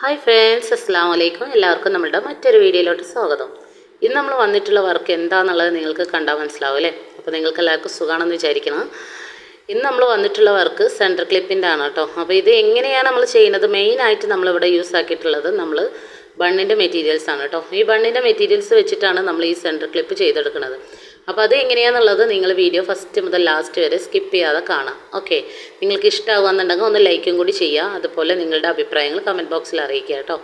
Hi friends അസ്സാം വലൈക്കും എല്ലാവർക്കും നമ്മളുടെ മറ്റൊരു വീഡിയോയിലോട്ട് സ്വാഗതം. ഇന്ന് നമ്മൾ വന്നിട്ടുള്ള വർക്ക് എന്താണെന്നുള്ളത് നിങ്ങൾക്ക് കണ്ടാൽ മനസ്സിലാവും അല്ലേ? അപ്പോൾ നിങ്ങൾക്ക് എല്ലാവർക്കും സുഖമാണെന്ന് വിചാരിക്കണം. ഇന്ന് നമ്മൾ വന്നിട്ടുള്ള വർക്ക് സെന്റർ ക്ലിപ്പിന്റെ ആണ് കേട്ടോ. അപ്പോൾ ഇത് എങ്ങനെയാണ് നമ്മൾ ചെയ്യുന്നത്? മെയിനായിട്ട് നമ്മളിവിടെ യൂസ് ആക്കിയിട്ടുള്ളത് നമ്മൾ ബണ്ണിന്റെ മെറ്റീരിയൽസ് ആണ് കേട്ടോ. ഈ ബണ്ണിന്റെ മെറ്റീരിയൽസ് വെച്ചിട്ടാണ് നമ്മൾ ഈ സെന്റർ ക്ലിപ്പ് ചെയ്തെടുക്കുന്നത്. അപ്പോൾ അത് എങ്ങനെയാണെന്നുള്ളത് നിങ്ങൾ വീഡിയോ ഫസ്റ്റ് മുതൽ ലാസ്റ്റ് വരെ സ്കിപ്പ് ചെയ്യാതെ കാണാം. ഓക്കെ നിങ്ങൾക്ക് ഇഷ്ടമാകുന്നുണ്ടെങ്കിൽ ഒന്ന് ലൈക്കും കൂടി ചെയ്യുക. അതുപോലെ നിങ്ങളുടെ അഭിപ്രായങ്ങൾ കമന്റ് ബോക്സിൽ അറിയിക്കുക കേട്ടോ.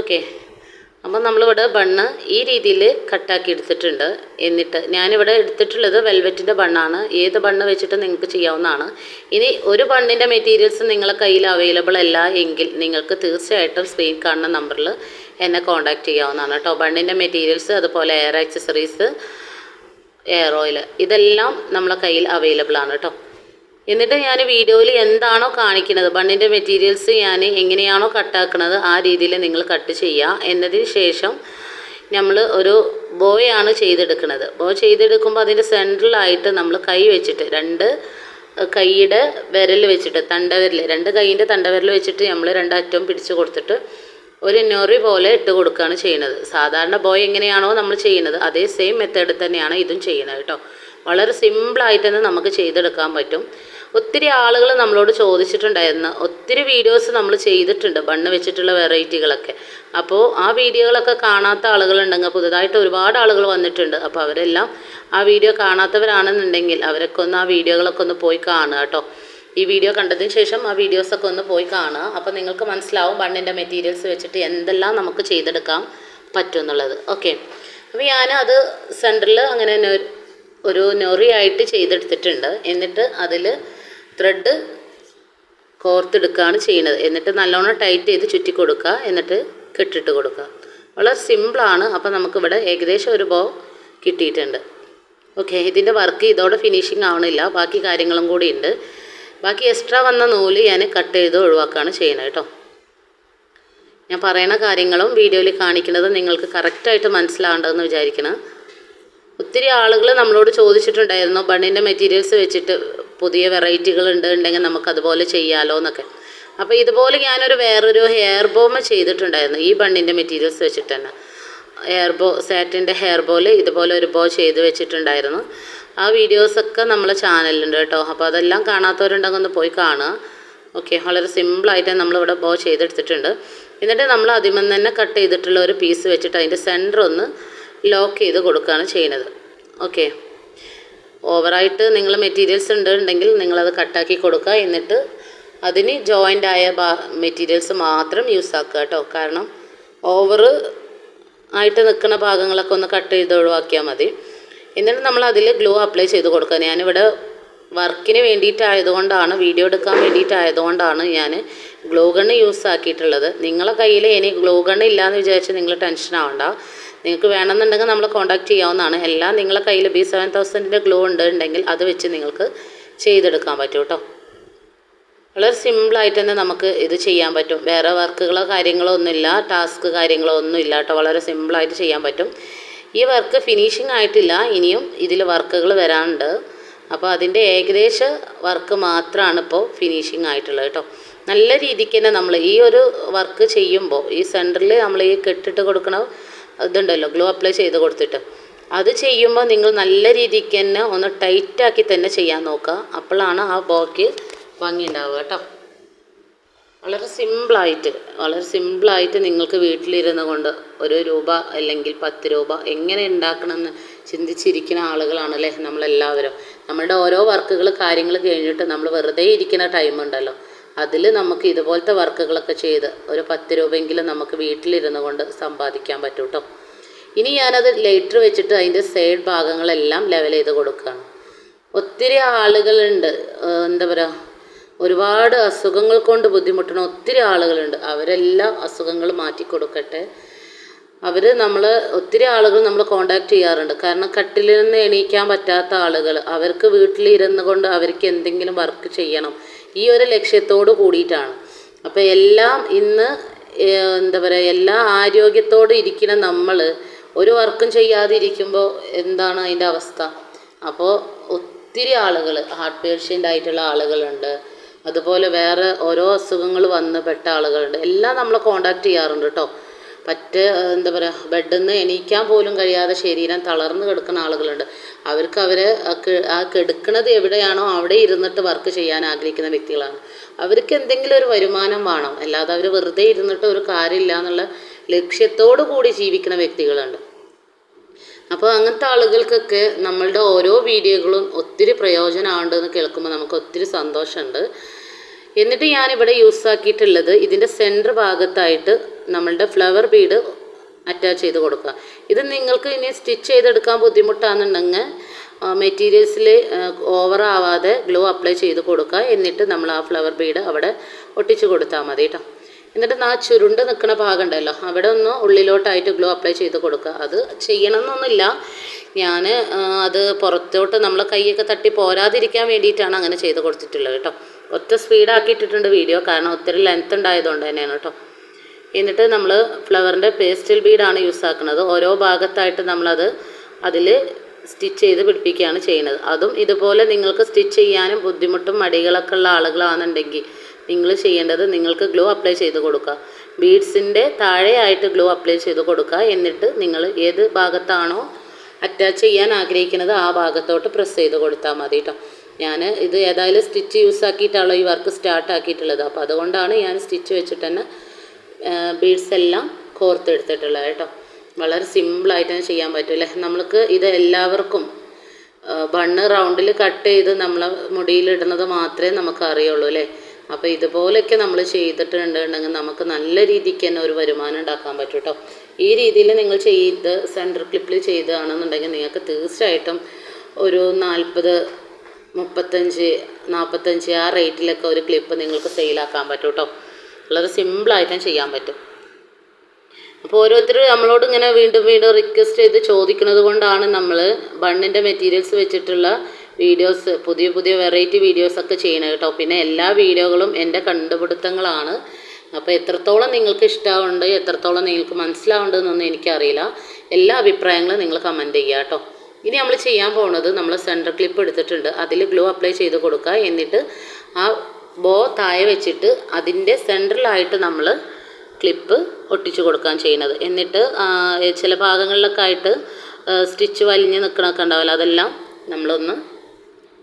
ഓക്കെ അപ്പോൾ നമ്മളിവിടെ ബണ്ണ് ഈ രീതിയിൽ കട്ടാക്കി എടുത്തിട്ടുണ്ട്. എന്നിട്ട് ഞാനിവിടെ എടുത്തിട്ടുള്ളത് വെൽവെറ്റിന്റെ ബണ്ണാണ്. ഏത് ബണ്ണ് വെച്ചിട്ട് നിങ്ങൾക്ക് ചെയ്യാവുന്നതാണ്. ഇനി ഒരു ബണ്ണിന്റെ മെറ്റീരിയൽസ് നിങ്ങളെ കയ്യിൽ അവൈലബിൾ അല്ല എങ്കിൽ നിങ്ങൾക്ക് തീർച്ചയായിട്ടും സ്ക്രീൻ കാണുന്ന നമ്പറിൽ എന്നെ കോൺടാക്റ്റ് ചെയ്യാവുന്നതാണ് കേട്ടോ. ബണ്ണിന്റെ മെറ്റീരിയൽസ് അതുപോലെ എയർ ആക്സസറീസ് എയർ ഓയിൽ ഇതെല്ലാം നമ്മളെ കയ്യിൽ അവൈലബിൾ ആണ് കേട്ടോ. എന്നിട്ട് ഞാൻ വീഡിയോയിൽ എന്താണോ കാണിക്കുന്നത് ബണ്ണിന്റെ മെറ്റീരിയൽസ് ഞാൻ എങ്ങനെയാണോ കട്ടാക്കുന്നത് ആ രീതിയിൽ നിങ്ങൾ കട്ട് ചെയ്യുക എന്നതിന് ശേഷം നമ്മൾ ഒരു ബോയാണ് ചെയ്തെടുക്കുന്നത്. ബോ ചെയ്തെടുക്കുമ്പോൾ അതിന്റെ സെൻട്രലായിട്ട് നമ്മൾ കൈ വെച്ചിട്ട് രണ്ട് കൈയുടെ വിരൽ വെച്ചിട്ട് തണ്ടവിരൽ രണ്ട് കൈയിന്റെ തണ്ടവിരൽ വെച്ചിട്ട് നമ്മൾ രണ്ടറ്റവും പിടിച്ച് കൊടുത്തിട്ട് ഒരു നൊറി പോലെ ഇട്ട് കൊടുക്കുകയാണ് ചെയ്യുന്നത്. സാധാരണ ബോയ് എങ്ങനെയാണോ നമ്മൾ ചെയ്യുന്നത് അതേ സെയിം മെത്തേഡിൽ തന്നെയാണ് ഇതും ചെയ്യുന്നത് കേട്ടോ. വളരെ സിമ്പിളായിട്ട് തന്നെ നമുക്ക് ചെയ്തെടുക്കാൻ പറ്റും. ഒത്തിരി ആളുകൾ നമ്മളോട് ചോദിച്ചിട്ടുണ്ടായിരുന്നു. ഒത്തിരി വീഡിയോസ് നമ്മൾ ചെയ്തിട്ടുണ്ട്. ബണ്ണ് വെച്ചിട്ടുള്ള വെറൈറ്റികളൊക്കെ അപ്പോൾ ആ വീഡിയോകളൊക്കെ കാണാത്ത ആളുകളുണ്ടെങ്കിൽ പുതുതായിട്ട് ഒരുപാട് ആളുകൾ വന്നിട്ടുണ്ട്. അപ്പോൾ അവരെല്ലാം ആ വീഡിയോ കാണാത്തവരാണെന്നുണ്ടെങ്കിൽ അവരൊക്കെ ഒന്ന് ആ വീഡിയോകളൊക്കെ ഒന്ന് പോയി കാണുക കേട്ടോ. ഈ വീഡിയോ കണ്ടതിന് ശേഷം ആ വീഡിയോസൊക്കെ ഒന്ന് പോയി കാണുക. അപ്പോൾ നിങ്ങൾക്ക് മനസ്സിലാവും ബണ്ണിന്റെ മെറ്റീരിയൽസ് വെച്ചിട്ട് എന്തെല്ലാം നമുക്ക് ചെയ്തെടുക്കാം പറ്റും എന്നുള്ളത്. ഓക്കെ അപ്പോൾ ഞാൻ അത് സെന്ററിൽ അങ്ങനെ ഒരു നൊറിയായിട്ട് ചെയ്തെടുത്തിട്ടുണ്ട്. എന്നിട്ട് അതിൽ ത്രെഡ് കോർത്തെടുക്കുകയാണ് ചെയ്യുന്നത്. എന്നിട്ട് നല്ലോണം ടൈറ്റ് ചെയ്ത് ചുറ്റി കൊടുക്കുക. എന്നിട്ട് കെട്ടിട്ട് കൊടുക്കുക. വളരെ സിമ്പിളാണ് അപ്പോൾ നമുക്കിവിടെ ഏകദേശം ഒരു ബോ കിട്ടിയിട്ടുണ്ട്. ഓക്കെ ഇതിന്റെ വർക്ക് ഇതോടെ ഫിനിഷിങ് ആവണില്ല. ബാക്കി കാര്യങ്ങളും കൂടി ഉണ്ട്. ബാക്കി എക്സ്ട്രാ വന്ന നൂൽ ഞാൻ കട്ട് ചെയ്ത് ഒഴിവാക്കുകയാണ് ചെയ്യുന്നത് കേട്ടോ. ഞാൻ പറയുന്ന കാര്യങ്ങളും വീഡിയോയിൽ കാണിക്കുന്നത് നിങ്ങൾക്ക് കറക്റ്റായിട്ട് മനസ്സിലാവേണ്ടതെന്ന് വിചാരിക്കണം. ഒത്തിരി ആളുകൾ നമ്മളോട് ചോദിച്ചിട്ടുണ്ടായിരുന്നു. ബണ്ണിന്റെ മെറ്റീരിയൽസ് വെച്ചിട്ട് പുതിയ വെറൈറ്റികൾ ഉണ്ട് ഉണ്ടെങ്കിൽ നമുക്ക് അതുപോലെ ചെയ്യാലോ എന്നൊക്കെ അപ്പോൾ ഇതുപോലെ ഞാനൊരു വേറൊരു ഹെയർ ബോമ ചെയ്തിട്ടുണ്ടായിരുന്നു ഈ ബണ്ണിന്റെ മെറ്റീരിയൽസ് വെച്ചിട്ട് തന്നെ. ഹെയർ ബോ സാറ്റിന്റെ ഹെയർ ബോൽ ഇതുപോലെ ഒരു ബോ ചെയ്ത് വെച്ചിട്ടുണ്ടായിരുന്നു. ആ വീഡിയോസൊക്കെ നമ്മളെ ചാനലിലുണ്ട് കേട്ടോ. അപ്പോൾ അതെല്ലാം കാണാത്തവരുണ്ടെങ്കിൽ ഒന്ന് പോയി കാണുക. ഓക്കെ വളരെ സിമ്പിളായിട്ട് നമ്മളിവിടെ ബോ ചെയ്തെടുത്തിട്ടുണ്ട്. എന്നിട്ട് നമ്മൾ അതിമം തന്നെ കട്ട് ചെയ്തിട്ടുള്ള ഒരു പീസ് വെച്ചിട്ട് അതിന്റെ സെന്റർ ഒന്ന് ലോക്ക് ചെയ്ത് കൊടുക്കുകയാണ് ചെയ്യുന്നത്. ഓക്കെ ഓവറായിട്ട് നിങ്ങൾ മെറ്റീരിയൽസ് ഉണ്ടെങ്കിൽ നിങ്ങളത് കട്ടാക്കി കൊടുക്കുക. എന്നിട്ട് അതിന് ജോയിന്റ് ആയ ബാ മെറ്റീരിയൽസ് മാത്രം യൂസ് ആക്കുക കേട്ടോ. കാരണം ഓവർ ആയിട്ട് നിൽക്കുന്ന ഭാഗങ്ങളൊക്കെ ഒന്ന് കട്ട് ചെയ്ത് ഒഴിവാക്കിയാൽ മതി. എന്നിട്ട് നമ്മൾ അതിൽ ഗ്ലൂ അപ്ലൈ ചെയ്ത് കൊടുക്കുക. ഞാനിവിടെ വർക്കിന് വേണ്ടിയിട്ടായതുകൊണ്ടാണ് വീഡിയോ എടുക്കാൻ വേണ്ടിയിട്ടായതുകൊണ്ടാണ് ഞാൻ ഗ്ലൂ ഗണ്ണ് യൂസ് ആക്കിയിട്ടുള്ളത്. നിങ്ങളെ കയ്യിൽ ഇനി ഗ്ലൂ ഗണ്ണ് ഇല്ലയെന്ന് വിചാരിച്ച് നിങ്ങൾ ടെൻഷൻ ആവണ്ട. നിങ്ങൾക്ക് വേണമെന്നുണ്ടെങ്കിൽ നമ്മൾ കോൺടാക്റ്റ് ചെയ്യാവുന്നതാണ്. എല്ലാം നിങ്ങളെ കയ്യിൽ ബി സെവൻ തൗസൻഡിന്റെ ഗ്ലോ ഉണ്ട് ഉണ്ടെങ്കിൽ അത് വെച്ച് നിങ്ങൾക്ക് ചെയ്തെടുക്കാൻ പറ്റും കേട്ടോ വളരെ സിമ്പിളായിട്ട് തന്നെ നമുക്ക് ഇത് ചെയ്യാൻ പറ്റും. വേറെ വർക്കുകളോ കാര്യങ്ങളോ ഒന്നുമില്ല. ടാസ്ക് കാര്യങ്ങളോ ഒന്നും ഇല്ല കേട്ടോ വളരെ സിമ്പിളായിട്ട് ചെയ്യാൻ പറ്റും. ഈ വർക്ക് ഫിനിഷിംഗ് ആയിട്ടില്ല. ഇനിയും ഇതിൽ വർക്കുകൾ വരാനുണ്ട്. അപ്പോൾ അതിന്റെ ഏകദേശ വർക്ക് മാത്രമാണ് ഇപ്പോൾ ഫിനിഷിംഗ് ആയിട്ടുള്ളത് കേട്ടോ നല്ല രീതിക്ക് തന്നെ നമ്മൾ ഈ ഒരു വർക്ക് ചെയ്യുമ്പോൾ ഈ സെന്ററിൽ നമ്മൾ ഈ കെട്ടിട്ട് കൊടുക്കണ ഇതുണ്ടല്ലോ ഗ്ലോ അപ്ലൈ ചെയ്ത് കൊടുത്തിട്ട്. അത് ചെയ്യുമ്പോൾ നിങ്ങൾ നല്ല രീതിക്ക് തന്നെ ഒന്ന് ടൈറ്റാക്കി തന്നെ ചെയ്യാൻ നോക്കുക. അപ്പോഴാണ് ആ ബോക്ക് ഭംഗി ഉണ്ടാവുക കേട്ടോ. വളരെ സിമ്പിളായിട്ട് വളരെ സിമ്പിളായിട്ട് നിങ്ങൾക്ക് വീട്ടിലിരുന്ന് കൊണ്ട് ഒരു രൂപ അല്ലെങ്കിൽ പത്ത് രൂപ എങ്ങനെ ഉണ്ടാക്കണമെന്ന് ചിന്തിച്ചിരിക്കുന്ന ആളുകളാണല്ലേ നമ്മളെല്ലാവരും. നമ്മളുടെ ഓരോ വർക്കുകൾ കാര്യങ്ങൾ കഴിഞ്ഞിട്ട് നമ്മൾ വെറുതെ ഇരിക്കുന്ന ടൈം ഉണ്ടല്ലോ. അതിൽ നമുക്ക് ഇതുപോലത്തെ വർക്കുകളൊക്കെ ചെയ്ത് ഒരു പത്ത് രൂപയെങ്കിലും നമുക്ക് വീട്ടിലിരുന്ന് കൊണ്ട് സമ്പാദിക്കാൻ പറ്റും കേട്ടോ ഇനി ഞാനത് ലൈറ്റർ വെച്ചിട്ട് അതിന്റെ സൈഡ് ഭാഗങ്ങളെല്ലാം ലെവൽ ചെയ്ത് കൊടുക്കുകയാണ്. ഒത്തിരി ആളുകളുണ്ട് എന്താ പറയുക ഒരുപാട് അസുഖങ്ങൾ കൊണ്ട് ബുദ്ധിമുട്ടുന്ന ഒത്തിരി ആളുകളുണ്ട്. അവരെല്ലാം അസുഖങ്ങൾ മാറ്റി കൊടുക്കട്ടെ. അവർ നമ്മൾ ഒത്തിരി ആളുകൾ നമ്മൾ കോണ്ടാക്ട് ചെയ്യാറുണ്ട്. കാരണം കട്ടിലിൽ നിന്ന് എണീക്കാൻ പറ്റാത്ത ആളുകൾ അവർക്ക് വീട്ടിലിരുന്ന് കൊണ്ട് അവർക്ക് എന്തെങ്കിലും വർക്ക് ചെയ്യണം. ഈ ഒരു ലക്ഷ്യത്തോട് കൂടിയിട്ടാണ്. അപ്പോൾ എല്ലാം ഇന്ന് എന്താ പറയുക എല്ലാ ആരോഗ്യത്തോടെ ഇരിക്കുന്ന നമ്മൾ ഒരു വർക്കും ചെയ്യാതെ ഇരിക്കുമ്പോൾ എന്താണ് അതിന്റെ അവസ്ഥ? അപ്പോൾ ഒത്തിരി ആളുകൾ ഹാർട്ട് പേഷ്യന്റ് ആയിട്ടുള്ള ആളുകളുണ്ട്. അതുപോലെ വേറെ ഓരോ അസുഖങ്ങൾ വന്ന് പെട്ട ആളുകളുണ്ട്. എല്ലാം നമ്മൾ കോണ്ടാക്ട് ചെയ്യാറുണ്ട് കേട്ടോ പറ്റ എന്താ പറയുക ബെഡിൽ നിന്ന് എണീക്കാൻ പോലും കഴിയാതെ ശരീരം തളർന്ന് കിടക്കുന്ന ആളുകളുണ്ട്. അവർക്ക് അവർ ആ കിടക്കുന്നത് എവിടെയാണോ അവിടെ ഇരുന്നിട്ട് വർക്ക് ചെയ്യാൻ ആഗ്രഹിക്കുന്ന വ്യക്തികളാണ്. അവർക്ക് എന്തെങ്കിലും ഒരു വരുമാനം വേണം. അല്ലാതെ അവർ വെറുതെ ഇരുന്നിട്ട് ഒരു കാര്യമില്ല എന്നുള്ള ലക്ഷ്യത്തോടു കൂടി ജീവിക്കുന്ന വ്യക്തികളുണ്ട്. അപ്പോൾ അങ്ങനത്തെ ആളുകൾക്കൊക്കെ നമ്മളുടെ ഓരോ വീഡിയോകളും ഒത്തിരി പ്രയോജനമുണ്ടെന്ന് കേൾക്കുമ്പോൾ നമുക്ക് ഒത്തിരി സന്തോഷമുണ്ട്. എന്നിട്ട് ഞാനിവിടെ യൂസ് ആക്കിയിട്ടുള്ളത് ഇതിന്റെ സെന്റർ ഭാഗത്തായിട്ട് നമ്മളുടെ ഫ്ലവർ ബീഡ് അറ്റാച്ച് ചെയ്ത് കൊടുക്കുക. ഇത് നിങ്ങൾക്ക് ഇനി സ്റ്റിച്ച് ചെയ്തെടുക്കാൻ ബുദ്ധിമുട്ടാണെന്നുണ്ടെങ്കിൽ മെറ്റീരിയൽസിൽ ഓവർ ആവാതെ ഗ്ലൂ അപ്ലൈ ചെയ്ത് കൊടുക്കുക. എന്നിട്ട് നമ്മൾ ആ ഫ്ലവർ ബീഡ് അവിടെ ഒട്ടിച്ച് കൊടുത്താൽ മതി കേട്ടോ എന്നിട്ട് ആ ചുരുണ്ട് നിൽക്കുന്ന ഭാഗം ഉണ്ടല്ലോ അവിടെ ഒന്ന് ഉള്ളിലോട്ടായിട്ട് ഗ്ലോ അപ്ലൈ ചെയ്ത് കൊടുക്കുക. അത് ചെയ്യണമെന്നൊന്നുമില്ല. ഞാൻ അത് പുറത്തോട്ട് നമ്മളെ കൈയൊക്കെ തട്ടി പോരാതിരിക്കാൻ വേണ്ടിയിട്ടാണ് അങ്ങനെ ചെയ്ത് കൊടുത്തിട്ടുള്ളത് കേട്ടോ ഒറ്റ സ്പീഡാക്കിയിട്ടിട്ടുണ്ട് വീഡിയോ. കാരണം ഒത്തിരി ലെങ്ത് ഉണ്ടായതുകൊണ്ട് തന്നെയാണ് കേട്ടോ. എന്നിട്ട് നമ്മൾ ഫ്ലവറിന്റെ പേസ്റ്റൽ ബീഡാണ് യൂസ് ആക്കുന്നത്. ഓരോ ഭാഗത്തായിട്ട് നമ്മളത് അതിൽ സ്റ്റിച്ച് ചെയ്ത് പിടിപ്പിക്കുകയാണ് ചെയ്യുന്നത്. അതും ഇതുപോലെ നിങ്ങൾക്ക് സ്റ്റിച്ച് ചെയ്യാനും ബുദ്ധിമുട്ടും മടികളൊക്കെ ഉള്ള ആളുകളാണെന്നുണ്ടെങ്കിൽ നിങ്ങൾ ചെയ്യേണ്ടത് നിങ്ങൾക്ക് ഗ്ലൂ അപ്ലൈ ചെയ്ത് കൊടുക്കുക. ബീഡ്സിന്റെ താഴെയായിട്ട് ഗ്ലൂ അപ്ലൈ ചെയ്ത് കൊടുക്കുക. എന്നിട്ട് നിങ്ങൾ ഏത് ഭാഗത്താണോ അറ്റാച്ച് ചെയ്യാൻ ആഗ്രഹിക്കുന്നത് ആ ഭാഗത്തോട്ട് പ്രസ് ചെയ്ത് കൊടുത്താൽ മതി കേട്ടോ. ഞാൻ ഇത് ഏതായാലും സ്റ്റിച്ച് യൂസ് ആക്കിയിട്ടാണല്ലോ ഈ വർക്ക് സ്റ്റാർട്ട് ആക്കിയിട്ടുള്ളത്. അപ്പോൾ അതുകൊണ്ടാണ് ഞാൻ സ്റ്റിച്ച് വെച്ചിട്ട് തന്നെ ബീഡ്സ് എല്ലാം കോർത്തെടുത്തിട്ടുള്ളത് കേട്ടോ. വളരെ സിമ്പിളായിട്ട് തന്നെ ചെയ്യാൻ അല്ലേ നമ്മൾക്ക് ഇത് എല്ലാവർക്കും ബണ്ണ് റൗണ്ടിൽ കട്ട് ചെയ്ത് നമ്മളെ മുടിയിലിടുന്നത് മാത്രമേ നമുക്ക് അറിയുള്ളൂ അല്ലേ? അപ്പോൾ ഇതുപോലെയൊക്കെ നമ്മൾ ചെയ്തിട്ടുണ്ടെങ്കിൽ നമുക്ക് നല്ല രീതിക്ക് തന്നെ ഒരു വരുമാനം ഉണ്ടാക്കാൻ പറ്റും കേട്ടോ. ഈ രീതിയിൽ നിങ്ങൾ ചെയ്ത് സെന്റർ ക്ലിപ്പിൽ ചെയ്തതാണെന്നുണ്ടെങ്കിൽ നിങ്ങൾക്ക് തീർച്ചയായിട്ടും ഒരു നാൽപ്പത് മുപ്പത്തഞ്ച് നാൽപ്പത്തഞ്ച് ആ റേറ്റിലൊക്കെ ഒരു ക്ലിപ്പ് നിങ്ങൾക്ക് സെയിലാക്കാൻ പറ്റും കേട്ടോ വളരെ സിമ്പിളായിട്ടും ചെയ്യാൻ പറ്റും. അപ്പോൾ ഓരോരുത്തർ നമ്മളോട് ഇങ്ങനെ വീണ്ടും വീണ്ടും റിക്വസ്റ്റ് ചെയ്ത് ചോദിക്കുന്നത് കൊണ്ടാണ് നമ്മൾ ബണ്ണിന്റെ മെറ്റീരിയൽസ് വെച്ചിട്ടുള്ള വീഡിയോസ് പുതിയ പുതിയ വെറൈറ്റി വീഡിയോസൊക്കെ ചെയ്യണത് കേട്ടോ പിന്നെ എല്ലാ വീഡിയോകളും എന്റെ കണ്ടുപിടുത്തങ്ങളാണ്. അപ്പോൾ എത്രത്തോളം നിങ്ങൾക്ക് ഇഷ്ടമാവുന്നുണ്ട് എത്രത്തോളം നിങ്ങൾക്ക് മനസ്സിലാവുന്നുണ്ടെന്നൊന്നും എനിക്കറിയില്ല. എല്ലാ അഭിപ്രായങ്ങളും നിങ്ങൾ കമന്റ് ചെയ്യുക കേട്ടോ ഇനി നമ്മൾ ചെയ്യാൻ പോകുന്നത് നമ്മൾ സെന്റർ ക്ലിപ്പ് എടുത്തിട്ടുണ്ട്. അതിൽ ഗ്ലൂ അപ്ലൈ ചെയ്ത് കൊടുക്കുക എന്നിട്ട് ആ ബോ താഴെ വെച്ചിട്ട് അതിന്റെ സെന്ററിലായിട്ട് നമ്മൾ ക്ലിപ്പ് ഒട്ടിച്ചു കൊടുക്കാൻ ചെയ്യുന്നത് എന്നിട്ട് ചില ഭാഗങ്ങളിലൊക്കെ ആയിട്ട് സ്റ്റിച്ച് വലിഞ്ഞ് നിൽക്കണമൊക്കെ ഉണ്ടാവില്ല അതെല്ലാം നമ്മളൊന്ന്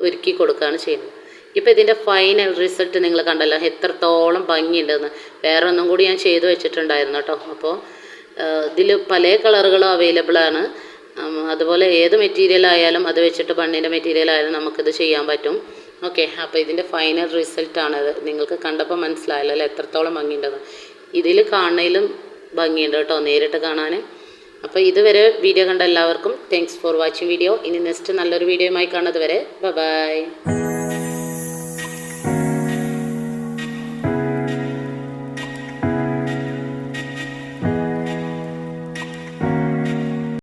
ഒരുക്കി കൊടുക്കുകയാണ് ചെയ്യുന്നത്. ഇപ്പോൾ ഇതിന്റെ ഫൈനൽ റിസൾട്ട് നിങ്ങൾ കണ്ടല്ലോ എത്രത്തോളം ഭംഗിയുണ്ടെന്ന്. വേറെ ഒന്നും കൂടി ഞാൻ ചെയ്തു വെച്ചിട്ടുണ്ടായിരുന്നു കേട്ടോ. അപ്പോൾ ഇതിൽ പല കളറുകളും അവൈലബിൾ ആണ്. അതുപോലെ ഏത് മെറ്റീരിയൽ ആയാലും അത് വെച്ചിട്ട് ബണ്ണിന്റെ മെറ്റീരിയൽ ആയാലും നമുക്കിത് ചെയ്യാൻ പറ്റും. ഓക്കെ അപ്പോൾ ഇതിന്റെ ഫൈനൽ റിസൾട്ടാണത് നിങ്ങൾക്ക് കണ്ടപ്പോൾ മനസ്സിലായല്ലോ അല്ലേ? എത്രത്തോളം ഭംഗിയുണ്ടെന്ന് ഇതിൽ കാണുന്നതിലും ഭംഗിയുണ്ട് കേട്ടോ നേരിട്ട് കാണാൻ അപ്പോൾ ഇതുവരെ വീഡിയോ കണ്ട എല്ലാവർക്കും താങ്ക്സ് ഫോർ വാച്ചിങ് വീഡിയോ ഇനി നെക്സ്റ്റ് നല്ലൊരു വീഡിയോയുമായി കാണുന്നത് വരെ ബൈ